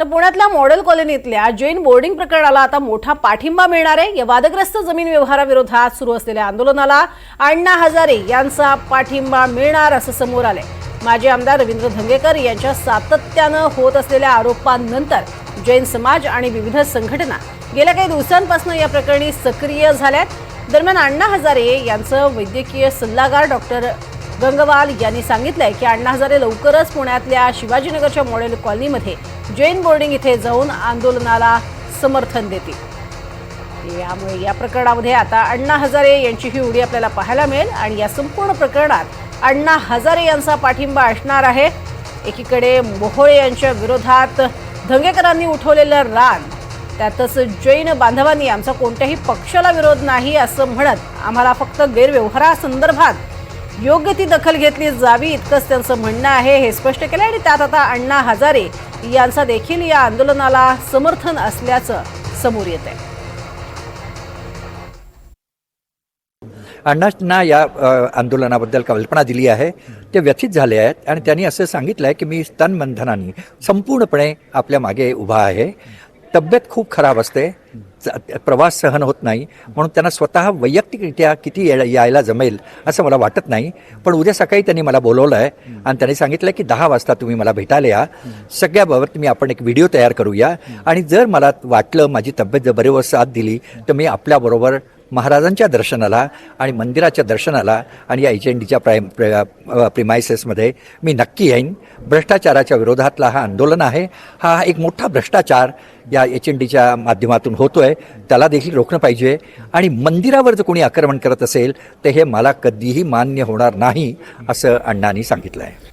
तर पुण्यातल्या मॉडेल कॉलनीतल्या जैन बोर्डिंग प्रकरणाला आता मोठा पाठिंबा मिळणार आहे. या वादग्रस्त जमीन व्यवहाराविरोधात सुरू असलेल्या आंदोलनाला अण्णा हजारे यांचा पाठिंबा मिळणार असं समोर आलंय. माजी आमदार रवींद्र धंगेकर यांच्या सातत्यानं होत असलेल्या आरोपांनंतर जैन समाज आणि विविध संघटना गेल्या काही दिवसांपासून या प्रकरणी सक्रिय झाल्यात. दरम्यान अण्णा हजारे यांचं वैद्यकीय सल्लागार डॉक्टर गंगवाल यांनी सांगितलंय की अण्णा हजारे लवकरच पुण्यातल्या शिवाजीनगरच्या मॉडेल कॉलनीमध्ये जैन बोर्डिंग इथे जाऊन आंदोलनाला समर्थन देतील. यामुळे या प्रकरणामध्ये आता अण्णा हजारे यांची ही उडी आपल्याला पाहायला मिळेल आणि या संपूर्ण प्रकरणात अण्णा हजारे यांचा पाठिंबा असणार आहे. एकीकडे मोहोळे यांच्या विरोधात धंगेकरांनी उठवलेलं रान त्यातच जैन बांधवांनी आमचा कोणत्याही पक्षाला विरोध नाही असं म्हणत आम्हाला फक्त गैरव्यवहारासंदर्भात योग्य ती दखल घेतली जावी इतकंच त्यांचं म्हणणं आहे हे स्पष्ट केलं आणि त्यात आता अण्णा हजारे यांचा देखील या आंदोलनाला समर्थन असल्याचं समोर येत आहे अण्णांना या आंदोलनाबद्दल कल्पना दिली आहे. ते व्यथित झाले आहेत आणि त्यांनी असं सांगितलं आहे की मी स्तनबंधनाने संपूर्णपणे आपल्या मागे उभा आहे. तब्येत खूप खराब असते. प्रवास सहन होत नाही. म्हणून त्यांना स्वतः वैयक्तिकरित्या किती यायला जमेल असं मला वाटत नाही. पण उद्या सकाळी त्यांनी मला बोलवलं आहे आणि त्यांनी सांगितलं की दहा वाजता तुम्ही मला भेटायला या. सगळ्याबाबत मी आपण एक व्हिडिओ तयार करूया. आणि जर मला वाटलं माझी तब्येत जर बरोबर साथ दिली तर मी आपल्याबरोबर महाराजांच्या दर्शनाला आणि मंदिराच्या दर्शनाला आणि या एच एन डीच्या प्रायम प्रिमायसेसमध्ये मी नक्की येईन. भ्रष्टाचाराच्या विरोधातला हा आंदोलन आहे. हा एक मोठा भ्रष्टाचार या एच एन डीच्या माध्यमातून होतोय. त्याला देखील रोखणं पाहिजे. आणि मंदिरावर जर कोणी आक्रमण करत असेल तर हे मला कधीही मान्य होणार नाही असं अण्णांनी सांगितलं आहे